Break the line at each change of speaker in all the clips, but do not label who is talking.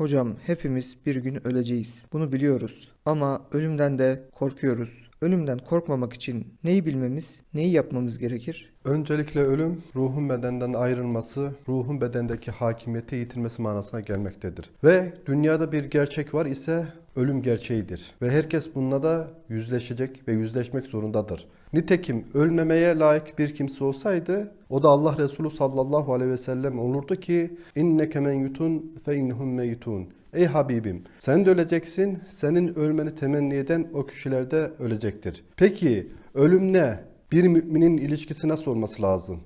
Hocam hepimiz bir gün öleceğiz. Bunu biliyoruz. Ama ölümden de korkuyoruz. Ölümden korkmamak için neyi bilmemiz, neyi yapmamız gerekir?
Öncelikle ölüm ruhun bedenden ayrılması, ruhun bedendeki hakimiyeti yitirmesi manasına gelmektedir. Ve dünyada bir gerçek var ise ölüm gerçeğidir. Ve herkes bununla da yüzleşecek ve yüzleşmek zorundadır. Nitekim ölmemeye layık bir kimse olsaydı o da Allah Resulü sallallahu aleyhi ve sellem olurdu ki inneke men yutun fe innehum meytun. Ey Habibim sen de öleceksin, senin ölmeni temenni eden o kişiler de ölecektir. Peki ölüm ne? Bir müminin ilişkisi nasıl olması lazım?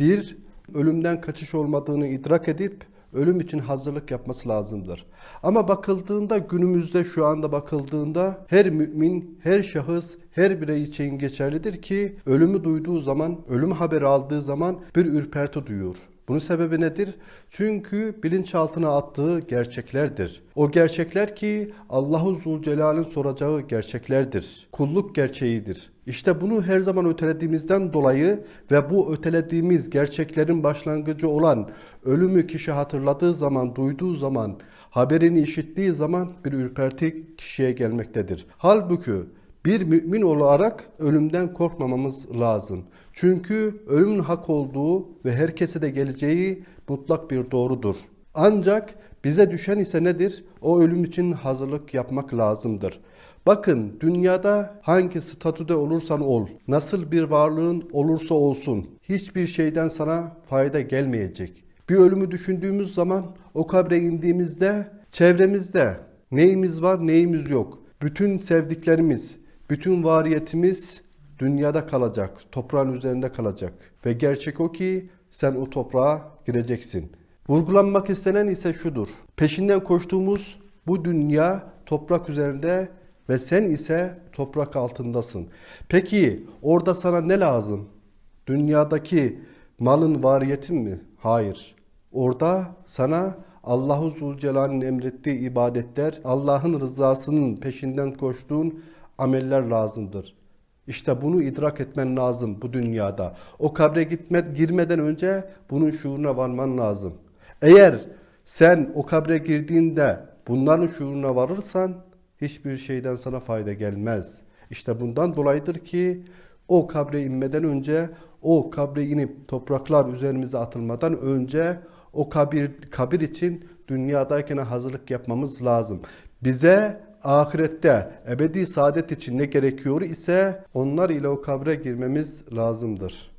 Bir, ölümden kaçış olmadığını idrak edip ölüm için hazırlık yapması lazımdır. Ama bakıldığında günümüzde şu anda bakıldığında her mümin, her şahıs, her birey için geçerlidir ki ölümü duyduğu zaman, ölüm haberi aldığı zaman bir ürperti duyuyor. Bunun sebebi nedir? Çünkü bilinçaltına attığı gerçeklerdir. O gerçekler ki Allahu Zülcelal'in soracağı gerçeklerdir. Kulluk gerçeğidir. İşte bunu her zaman ötelediğimizden dolayı ve bu ötelediğimiz gerçeklerin başlangıcı olan ölümü kişi hatırladığı zaman, duyduğu zaman, haberini işittiği zaman bir ürperti kişiye gelmektedir. Halbuki bir mümin olarak ölümden korkmamamız lazım. Çünkü ölümün hak olduğu ve herkese de geleceği mutlak bir doğrudur. Ancak bize düşen ise nedir? O ölüm için hazırlık yapmak lazımdır. Bakın dünyada hangi statüde olursan ol, nasıl bir varlığın olursa olsun hiçbir şeyden sana fayda gelmeyecek. Bir ölümü düşündüğümüz zaman o kabre indiğimizde çevremizde neyimiz var neyimiz yok. Bütün sevdiklerimiz, bütün variyetimiz dünyada kalacak, toprağın üzerinde kalacak. Ve gerçek o ki sen o toprağa gireceksin. Vurgulanmak istenen ise şudur. Peşinden koştuğumuz bu dünya toprak üzerinde ve sen ise toprak altındasın. Peki orada sana ne lazım? Dünyadaki malın variyetin mi? Hayır. Orada sana Allahu Zülcelal'in emrettiği ibadetler, Allah'ın rızasının peşinden koştuğun ameller lazımdır. İşte bunu idrak etmen lazım bu dünyada. O kabre gitme, girmeden önce bunun şuuruna varman lazım. Eğer sen o kabre girdiğinde bunların şuuruna varırsan hiçbir şeyden sana fayda gelmez. İşte bundan dolayıdır ki o kabre inmeden önce, o kabre inip topraklar üzerimize atılmadan önce o kabir, kabir için dünyadayken hazırlık yapmamız lazım. Bize ahirette ebedi saadet için ne gerekiyor ise onlar ile o kabre girmemiz lazımdır.